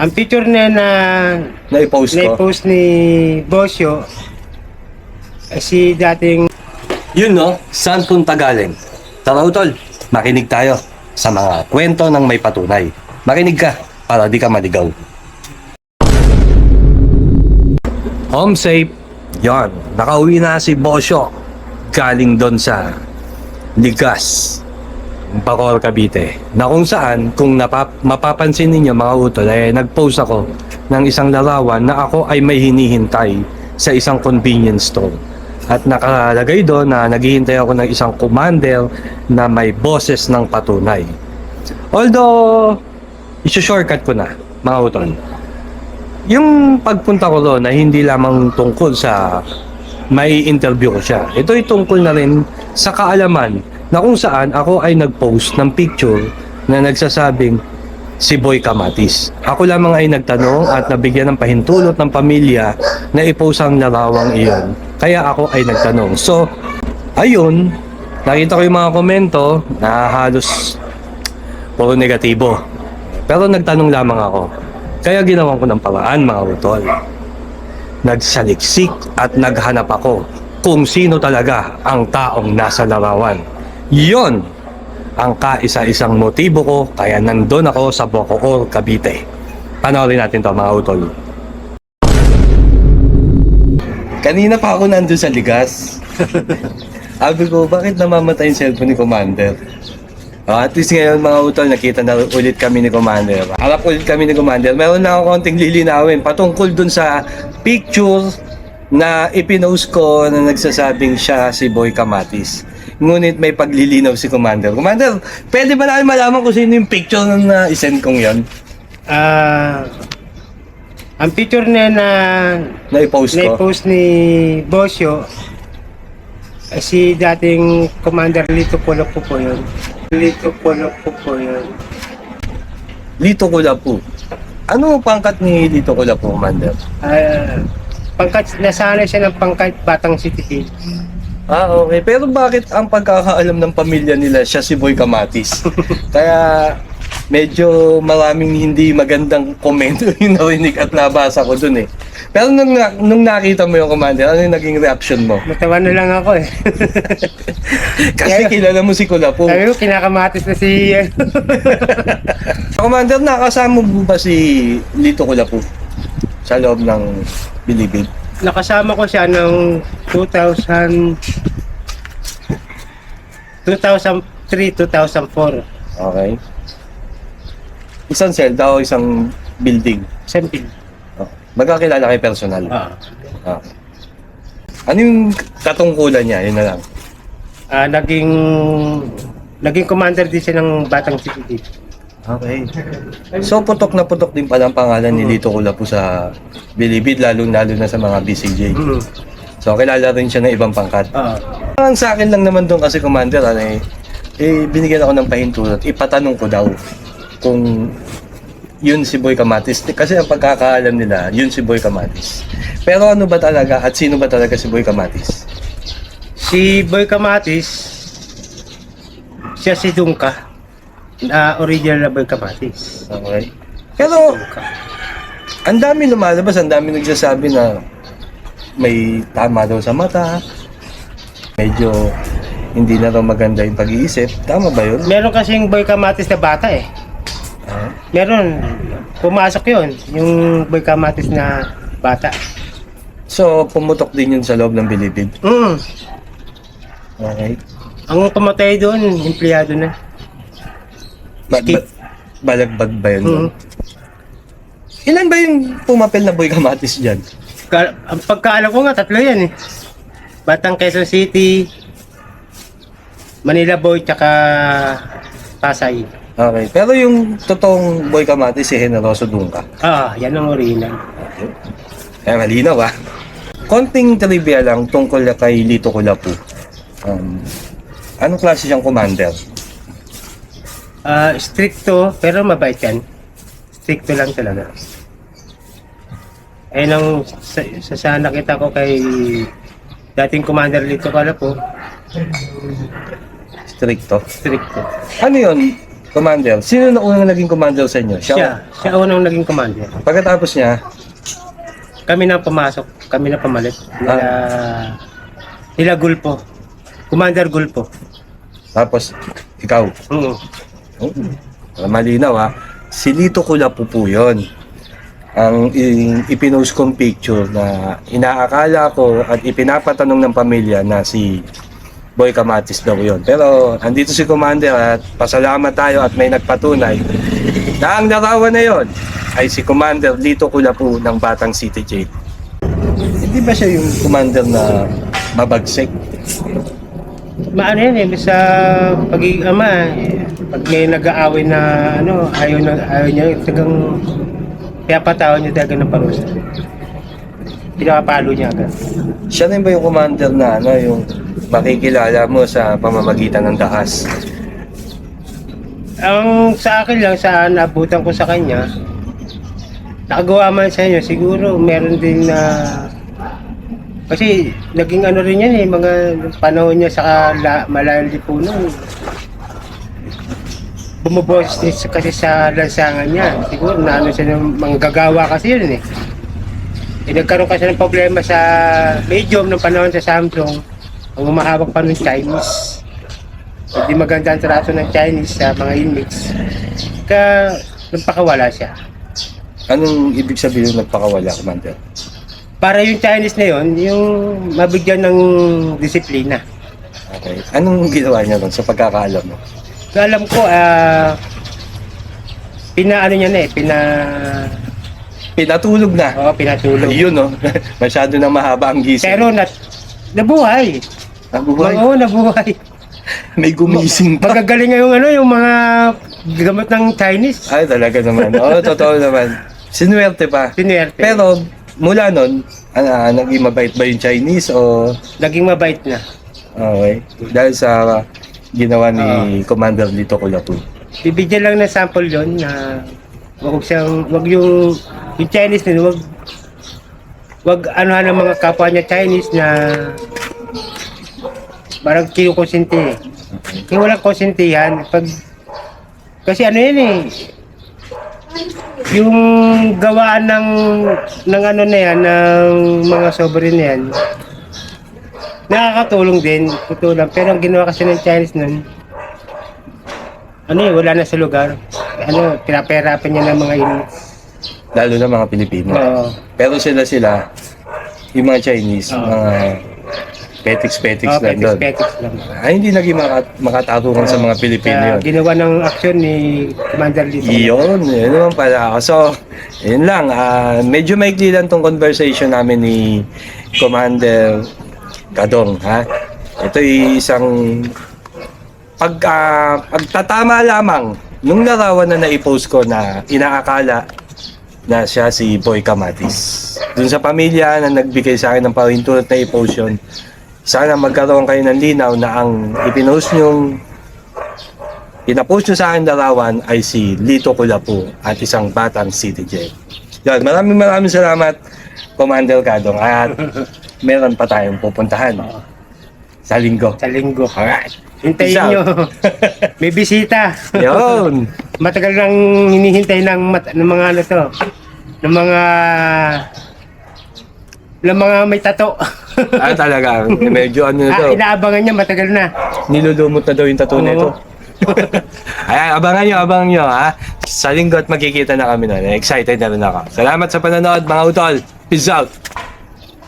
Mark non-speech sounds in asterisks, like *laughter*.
Ang picture na na Na-post ko. na-post ni Bosyo ay si dating Yun no, saan punta galing? Tara utol, makinig tayo sa mga kwento ng may patunay. Makinig ka para di ka maligaw. Home safe. Yon, nakauwi na si Bosyo. Galing doon sa Ligas, Bacor, Cavite. Na kung saan, kung napap mapapansin ninyo mga utol, eh, nag-post ako ng isang larawan na ako ay may hinihintay sa isang convenience store. At nakalagay doon na naghihintay ako ng isang commander na may boses ng patunay. Although, isu-shortcut ko na, mga utol. Yung pagpunta ko doon na hindi lamang tungkol sa may interview ko siya. Ito ay tungkol na rin sa kaalaman na kung saan ako ay nag-post ng picture na nagsasabing si Boy Kamatis. Ako lamang ay nagtanong at nabigyan ng pahintulot ng pamilya na i-post ang larawang iyon. Kaya ako ay nagtanong. So, ayun, nakita ko yung mga komento na halos puro negatibo. Pero nagtanong lamang ako. Kaya ginawan ko ng paraan mga utol. Nagsaliksik at naghanap ako kung sino talaga ang taong nasa larawan. Yon ang kaisa-isang motibo ko kaya nandun ako sa Bocoor, Cavite. Panoorin natin to mga utol. Kanina pa ako nandun sa ligas. *laughs* Sabi ko, bakit namamatay yung cellphone ni Commander? Ah, at least ngayon mga utol, nakita na ulit kami ni Commander. Harap ulit kami ni Commander. Meron na ako konting lilinawin patungkol dun sa picture na ipinost ko na nagsasabing siya si Boy Kamatis. Ngunit may paglilinaw si Commander. Commander, pwede ba namin malaman kung sino yung picture na na-send kong yon? ah ang picture na na Na i-post ko? na-post ni Bosyo ay si dating Commander Lito Polo po po yun. Lito Polo po po yun. Lito Kulapu. Ano ang pangkat ni Lito Kulapu, Commander? Ah, pangkat, nasana siya ng pangkat Batang City Kid. Ah, okay. Pero bakit ang pagkakaalam ng pamilya nila siya si Boy Kamatis? *laughs* Kaya medyo maraming hindi magandang komento *laughs* yung narinig at nabasa ko dun eh. Pero nung, na- nung nakita mo yung commander, ano yung naging reaction mo? Natawa na lang ako eh. *laughs* Kasi kilala mo si Kulapo. Sabi ko, kinakamatis na si... ano. commander, nakasama mo ba si Lito Kulapo sa loob ng Bilibid? Nakasama ko siya noong 2000... 2003-2004. Okay. Isang selda o isang building? Sempil. Oh. Magkakilala kayo personal? Ah. Ah. Ano yung katungkulan niya? Yun na lang. Ah, naging... Naging commander din siya ng Batang City. Okay. So putok na putok din pala ang pangalan ni Lito Kulapo sa Bilibid, lalo-lalo na sa mga BCJ. Mm. So kilala rin siya ng ibang pangkat. Ah. Ang sa akin lang naman doon kasi commander, ano eh, eh, binigyan ako ng pahintulot. Ipatanong ko daw kung yun si Boy Kamatis. Kasi ang pagkakaalam nila, yun si Boy Kamatis. Pero ano ba talaga at sino ba talaga si Boy Kamatis? Si Boy Kamatis, siya si Dungka. Na original na Boy Kamatis. Okay. Pero ang dami lumalabas, ang dami nagsasabi na may tama daw sa mata. Medyo hindi na raw maganda yung pag-iisip. Tama ba yun? Meron kasing Boy Kamatis na bata eh. Ah, Meron. Pumasok yon yung Boy Kamatis na bata. So, pumutok din yun sa loob ng bilibid. Mm. Okay. Ang pumatay doon, empleyado na. Ba- ba- balagbag ba yun? Mm. Ilan ba yung pumapel na boy kamatis dyan? Ka- ang pagkaalam ko nga, tatlo yan eh. Batang Quezon City, Manila Boy, tsaka Pasay. Okay. Pero yung totoong boy kamatis, si Generoso Dungka. Ah, yan ang original. Kaya malinaw ah. Konting trivia lang tungkol kay Lito Kulapu. Um, anong klase siyang commander? Ah, stricto, pero mabait yan. Stricto lang talaga. Ayun ang sa, sa, sa nakita ko kay dating commander Lito Kalapo, Stricto. stricto. Ano yun? commander. Sino na unang naging commander sa inyo? Siya, siya unang naging commander. Pagkatapos niya, Kami na pumasok, kami na pamalit. Nila, nila Gulpo. Commander Gulpo. tapos ikaw. Oo. Oh, malinaw ha. Si Lito Kulapo po yun. Ang ipinost kong picture na inaakala ko at ipinapatanong ng pamilya na si Boy Kamatis daw yun. Pero andito si Commander at pasalamat tayo at may nagpatunay na ang larawan na yon ay si Commander Lito Kulapo ng Batang City Jail. Hindi ba siya yung commander na mabagsik? Maano yan eh, sa pagiging ama, eh, pag may nag-aaway na ano, ayaw, na, ayaw niya, tagang pinapatawan niya talaga ng parusa. Pinapapalo niya agad. Siya rin ba yung commander na ano, yung makikilala mo sa pamamagitan ng dahas? Ang sa akin lang, sa naabutan ko sa kanya, nakagawa man sa inyo, siguro meron din na... kasi naging ano rin yan eh, mga panahon niya sa la. Bumuboses din sa- kasi sa lansangan niya. Siguro na ano siya ng mga gagawa kasi yun eh. Eh, nagkaroon kasi ng problema sa medium ng panahon sa Samsung. Ang umahawak pa ng Chinese. Hindi maganda ang traso ng Chinese sa mga inmates. Kaya nagpakawala siya. Anong ibig sabihin ng nagpakawala, commander? Para yung Chinese na yon, yung mabigyan ng disiplina. Okay. Anong ginawa niya doon sa pagkakaalam mo? So, alam ko, ah, pinaano niya na eh, pina, Pinatulog na. oh, pinatulog. *laughs* Yun, no? Masyado na mahaba ang gising. Pero nat, nabuhay. Nabuhay. Oo, nabuhay. May gumising pa. Magagaling nga yung ano, yung mga gamot ng Chinese. Ay, talaga naman. Oo, totoo naman. Sinuwerte pa. Sinuwerte. Pero, mula nun, ano, naging mabait ba yung Chinese o... Naging mabait na. Okay. Dahil sa ginawa ni Commander Lito Kulapu. Bibigyan lang ng sample yon na wag siyang wag yung yung Chinese na wag wag ano ng mga kapwa niya Chinese na parang kinukonsinti. Kaya walang konsintihan pag kasi ano yan eh yung gawaan ng ng ano na yan ng mga sovereign na yan nakakatulong din tutulong pero ang ginawa kasi ng Chinese nun ano eh, wala na sa lugar. Ano, pinapahirapan niya ng mga ini. Lalo na mga Pilipino. Oo. Pero sila sila, yung mga Chinese, Oo. mga petiks-petiks Oh, lang doon. petiks lang. Ay, hindi naging maka- makatarungan sa mga Pilipino Kaya yun. ginawa ng aksyon ni Commander Lito. Iyon, yun naman pala. So, yun lang. ah, medyo maikli lang tong conversation namin ni Commander Gadong, ha? Ito ay isang pag, ah, pagtatama lamang nung larawan na naipost ko na inaakala na siya si Boy Kamatis. Dun sa pamilya na nagbigay sa akin ng pahintulot na i-post yun, sana magkaroon kayo ng linaw na ang ipinost nyong pinapost nyo sa akin larawan ay si Lito Kulapu at isang batang city jail. Yan, maraming maraming salamat, Commander Kadong. At meron pa tayong pupuntahan sa linggo. Sa linggo. Alright. Hintayin out. nyo. *laughs* May bisita. Yun. Matagal nang hinihintay ng, mat- ng mga ano to. Ng mga ng mga may tato. ah, talaga. Medyo ano na to. ah, inaabangan niya matagal na. Nilulumot na daw yung tattoo Oo. nito. *laughs* Ayan, abangan nyo, abangan nyo ha. Sa linggo at magkikita na kami nun. Excited na rin ako. Salamat sa panonood mga utol. Peace out.